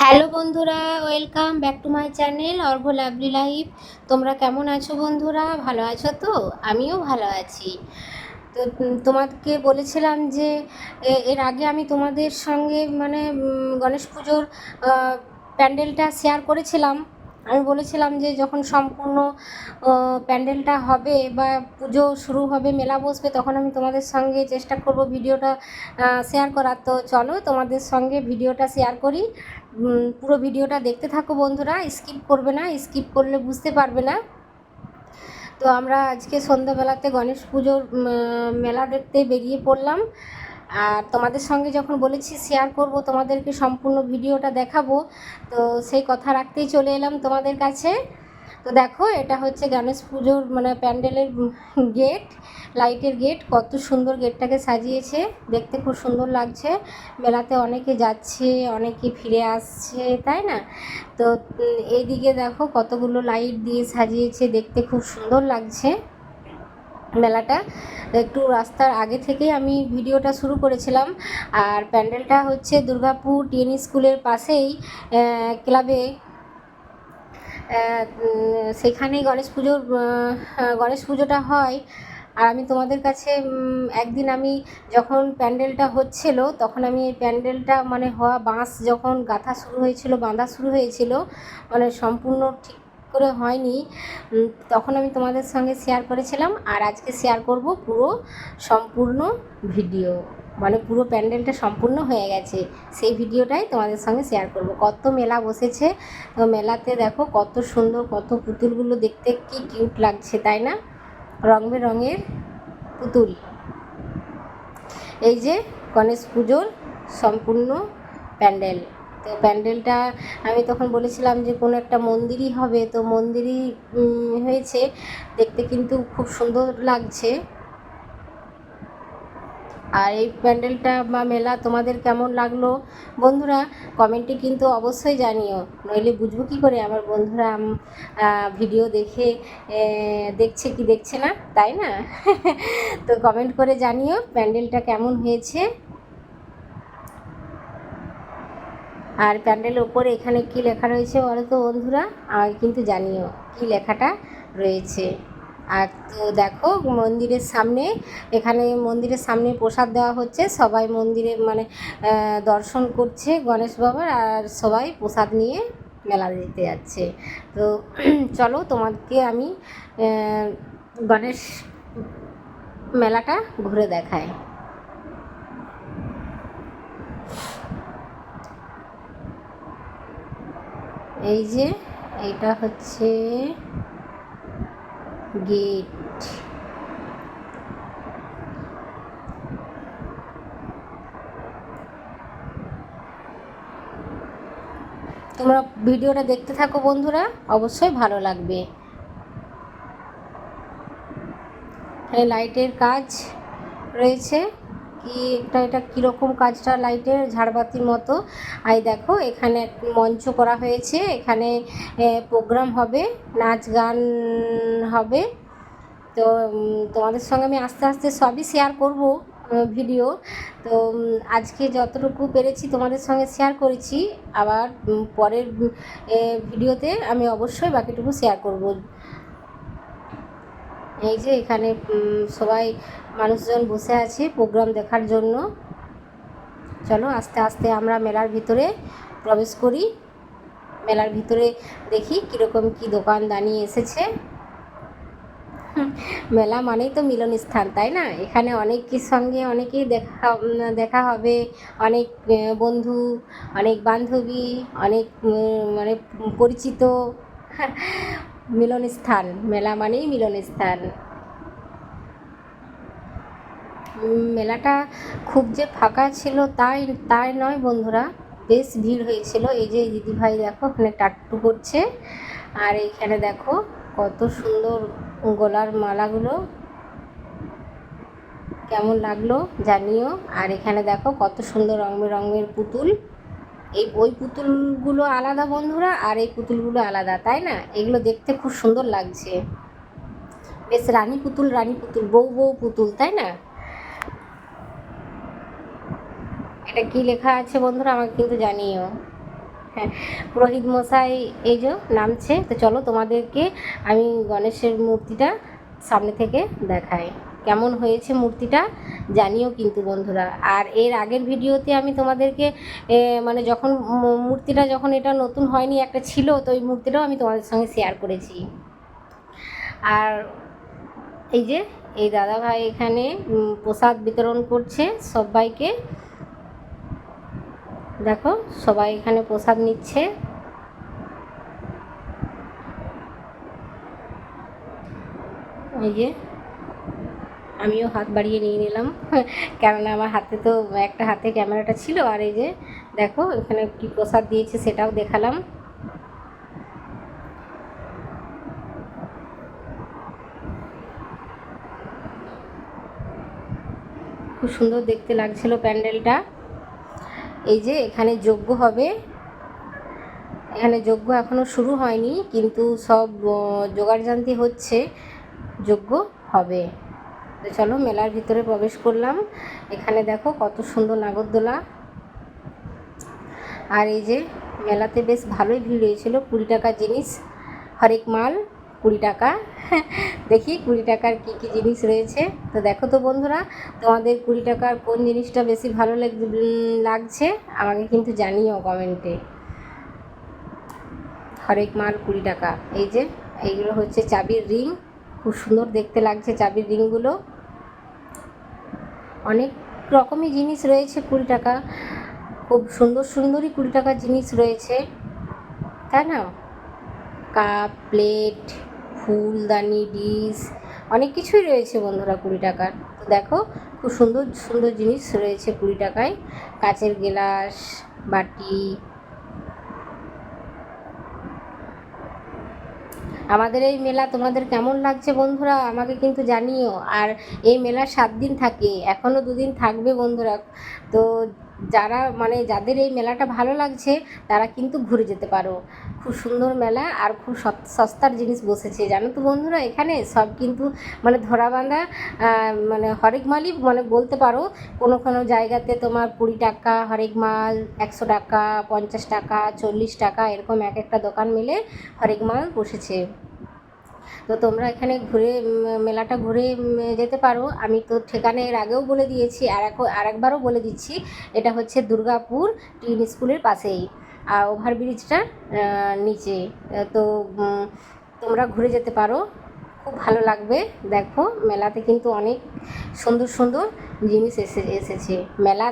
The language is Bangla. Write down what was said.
হ্যালো বন্ধুরা, welcome back to my channel Argha lovely life. তোমরা কেমন আছো বন্ধুরা? ভালো আছো তো? আমিও ভালো আছি। তো তোমাকে বলেছিলাম যে এর আগে আমি তোমাদের সঙ্গে মানে গণেশ পুজোর প্যান্ডেলটা শেয়ার করেছিলাম। আমি বলেছিলাম যে যখন সম্পূর্ণ প্যান্ডেলটা হবে বা পুজো শুরু হবে, মেলা বসবে, তখন আমি তোমাদের সঙ্গে চেষ্টা করব ভিডিওটা শেয়ার করার। তো চলো তোমাদের সঙ্গে ভিডিওটা শেয়ার করি। পুরো ভিডিওটা দেখতে থাকো বন্ধুরা স্কিপ করবে না স্কিপ করলে বুঝতে পারবে না। তো আমরা আজকে সন্ধ্যাবেলাতে গণেশ পুজোর মেলা দেখতে বেরিয়ে পড়লাম। আর তোমাদের সঙ্গে যখন বলেছি শেয়ার করব, তোমাদেরকে সম্পূর্ণ ভিডিওটা দেখাবো, তো সেই কথা রাখতেই চলে এলাম তোমাদের কাছে। তো দেখো, এটা হচ্ছে গণেশ পুজোর মানে প্যান্ডেলের গেট, লাইটের গেট। কত সুন্দর গেটটাকে সাজিয়েছে, দেখতে খুব সুন্দর লাগছে। মেলাতে অনেকে যাচ্ছে, অনেকে ফিরে আসছে, তাই না? তো এইদিকে দেখো কতগুলো লাইট দিয়ে সাজিয়েছে, দেখতে খুব সুন্দর লাগছে। মেলাটা। একটু রাস্তার আগে থেকেই আমি ভিডিওটা শুরু করেছিলাম। আর প্যান্ডেলটা হচ্ছে দুর্গাপুর টিএন স্কুলের পাশেই ক্লাবে। সেখানেই গণেশ পুজোর গণেশ পুজোটা হয়। আর আমি তোমাদের কাছে একদিন আমি যখন প্যান্ডেলটা হচ্ছিল, তখন আমি এই প্যান্ডেলটা মানে হওয়া বাঁশ যখন গাঁথা শুরু হয়েছিল, বাঁধা শুরু হয়েছিল মানে সম্পূর্ণ ঠিক করে হয়নি। তখন আমি তোমাদের সঙ্গে শেয়ার করেছিলাম আর আজকে শেয়ার করব পুরো সম্পূর্ণ ভিডিও মানে পুরো প্যান্ডেলটা সম্পূর্ণ হয়ে গেছে। সেই ভিডিওটাই তোমাদের সঙ্গে শেয়ার করব। কত মেলা বসেছে। তো মেলাতে দেখো কত সুন্দর, কত পুতুলগুলো দেখতে, কি কিউট লাগছে, তাই না? রং বেরঙের পুতুল। এই যে গণেশ পুজোর সম্পূর্ণ প্যান্ডেল। তো প্যান্ডেলটা আমি তখন বলেছিলাম যে কোনো একটা মন্দিরই হবে। তো মন্দিরই হয়েছে। দেখতে কিন্তু খুব সুন্দর লাগছে। আর এই প্যান্ডেলটা বা মেলা তোমাদের কেমন লাগল? বন্ধুরা, কমেন্টে কিন্তু অবশ্যই জানিও। নইলে বুঝব কী করে আমার বন্ধুরা ভিডিও দেখে দেখছে কি দেখছে না, তাই না? তো কমেন্ট করে জানিও প্যান্ডেলটা কেমন হয়েছে। আর প্যান্ডেলের ওপরে এখানে কি লেখা রয়েছে বলো তো বন্ধুরা? আমাকে কিন্তু জানিও কি লেখাটা রয়েছে। আর তো দেখো, মন্দিরের সামনে, এখানে মন্দিরের সামনে প্রসাদ দেওয়া হচ্ছে। সবাই মন্দিরে মানে দর্শন করছে গণেশ বাবার আর সবাই প্রসাদ নিয়ে মেলা দিতে যাচ্ছে। তো চলো তোমাকে আমি গণেশ মেলাটা ঘুরে দেখাই। এই যে এটা হচ্ছে গেট তোমরা ভিডিওটা দেখতে থাকো বন্ধুরা, অবশ্যই ভালো লাগবে। লাইটের কাজ রয়েছে। কি এটা এটা কীরকম কাজটা লাইটের ঝাড়বাতির মতো? আই দেখো, এখানে মঞ্চ করা হয়েছে, এখানে প্রোগ্রাম হবে, নাচ গান হবে। তো তোমাদের সঙ্গে আমি আস্তে আস্তে সবই শেয়ার করব ভিডিও। তো আজকে যতটুকু পেরেছি তোমাদের সঙ্গে শেয়ার করেছি, আবার পরের ভিডিওতে আমি অবশ্যই বাকিটুকু শেয়ার করব। এই যে এখানে সবাই মানুষজন বসে আছে প্রোগ্রাম দেখার জন্য। চলো আস্তে আস্তে আমরা মেলার ভিতরে প্রবেশ করি। মেলার ভিতরে দেখি কীরকম কী দোকান দানি এসেছে। মেলা মানেই তো মিলন স্থান তাই না? এখানে অনেকের সঙ্গে অনেকেই দেখা দেখা হবে। অনেক বন্ধু, অনেক বান্ধবী, অনেক মানে পরিচিত। মিলন স্থান মেলা মানেই মিলন স্থান মেলাটা খুব যে ফাঁকা ছিল তাই তাই নয় বন্ধুরা, বেশ ভিড় হয়েছিল। এই যে দিদিভাই দেখো, ওখানে টাট্টু করছে। আর এইখানে দেখো, কত সুন্দর গলার মালাগুলো। কেমন লাগল জানিও। আর এখানে দেখো, কত সুন্দর রং বেরঙের পুতুল। এই, ওই পুতুলগুলো আলাদা বন্ধুরা, আর এই পুতুলগুলো আলাদা, তাই না? এগুলো দেখতে খুব সুন্দর লাগছে। বেশ রানী পুতুল রানী পুতুল, বউ বউ পুতুল, তাই না? এটা কি লেখা আছে বন্ধুরা আমাকে কিন্তু জানিও। হ্যাঁ পুরোহিত মশাই এই যে নামছে, তো চলো তোমাদেরকে আমি গণেশের মূর্তিটা সামনে থেকে দেখাই। কেমন হয়েছে মূর্তিটা জানিও কিন্তু বন্ধুরা। আর এর আগের ভিডিওতে আমি তোমাদেরকে মানে যখন মূর্তিটা যখন এটা নতুন হয়নি, একটা ছিল, তো ওই মূর্তিটাও আমি তোমাদের সঙ্গে শেয়ার করেছি। আর এই যে, এই দাদাভাই এখানে প্রসাদ বিতরণ করছে সবাইকে। দেখো, সবাই এখানে প্রসাদ নিচ্ছে। এই যে, আমিও হাত বাড়িয়ে নিয়ে নিলাম। কেননা আমার হাতে তো একটা হাতে ক্যামেরাটা ছিল, আর এই যে, দেখো, এখানে কি প্রসাদ দিয়েছে সেটাও দেখালাম। খুব সুন্দর দেখতে লাগছিল প্যান্ডেলটা। এই যে এখানে যজ্ঞ হবে। এখানে যজ্ঞ এখনও শুরু হয়নি, কিন্তু সব জোগাড়জান্তি হচ্ছে, যজ্ঞ হবে। তো চলো মেলার ভিতরে প্রবেশ করলাম। এখানে দেখো কত সুন্দর নাগরদোলা। আর এই যে মেলাতে বেশ ভালোই ভিড় হয়েছিল কুড়ি টাকা জিনিস, হরেক মাল। কুড়ি টাকা। দেখি কুড়ি টাকার কী কী জিনিস রয়েছে। তো দেখো তো বন্ধুরা, তোমাদের কুড়ি টাকার কোন জিনিসটা বেশি ভালো লাগ- লাগছে আমাকে কিন্তু জানিও কমেন্টে। হরেক মাল কুড়ি টাকা। এই যে, এইগুলো হচ্ছে চাবির রিং। খুব সুন্দর দেখতে লাগছে চাবির রিংগুলো। অনেক রকমই জিনিস রয়েছে কুড়ি টাকা। খুব সুন্দর সুন্দরই কুড়ি টাকার জিনিস রয়েছে। তাই না? কাপ, প্লেট ফুলদানি, ডিশ, অনেক কিছুই রয়েছে বন্ধুরা কুড়ি টাকার। তো দেখো, খুব সুন্দর সুন্দর জিনিস রয়েছে কুড়ি টাকায়। কাচের গ্লাস, বাটি। আমাদের এই মেলা তোমাদের কেমন লাগছে বন্ধুরা আমাকে কিন্তু জানিও। আর এই মেলা সাত দিন থাকে এখনও দুদিন থাকবে বন্ধুরা। তো যারা মানে যাদের এই মেলাটা ভালো লাগছে, তারা কিন্তু ঘুরে যেতে পারো। খুব সুন্দর মেলা আর খুব সত- সস্তার জিনিস বসেছে, জানো তো বন্ধুরা এখানে? সব কিন্তু মানে ধরাবাঁধা মানে হরেক মালই মানে বলতে পারো, কোনো কোনো জায়গাতে তোমার কুড়ি টাকা হরেক মাল, একশো টাকা, পঞ্চাশ টাকা, চল্লিশ টাকা, এরকম এক একটা দোকান মিলে হরেক মাল বসেছে। তো তোমরা এখানে ঘুরে মেলাটা ঘুরে যেতে পারো। আমি তো ঠিকানা এর আগেও বলে দিয়েছি, আর এক আর একবারও বলে দিচ্ছি। এটা হচ্ছে দুর্গাপুর টিন স্কুলের পাশেই আর ওভারব্রিজটার নিচে। তো তোমরা ঘুরে যেতে পারো। খুব ভালো লাগবে। দেখো, মেলাতে কিন্তু অনেক সুন্দর সুন্দর জিনিস এসে, এসেছে। মেলা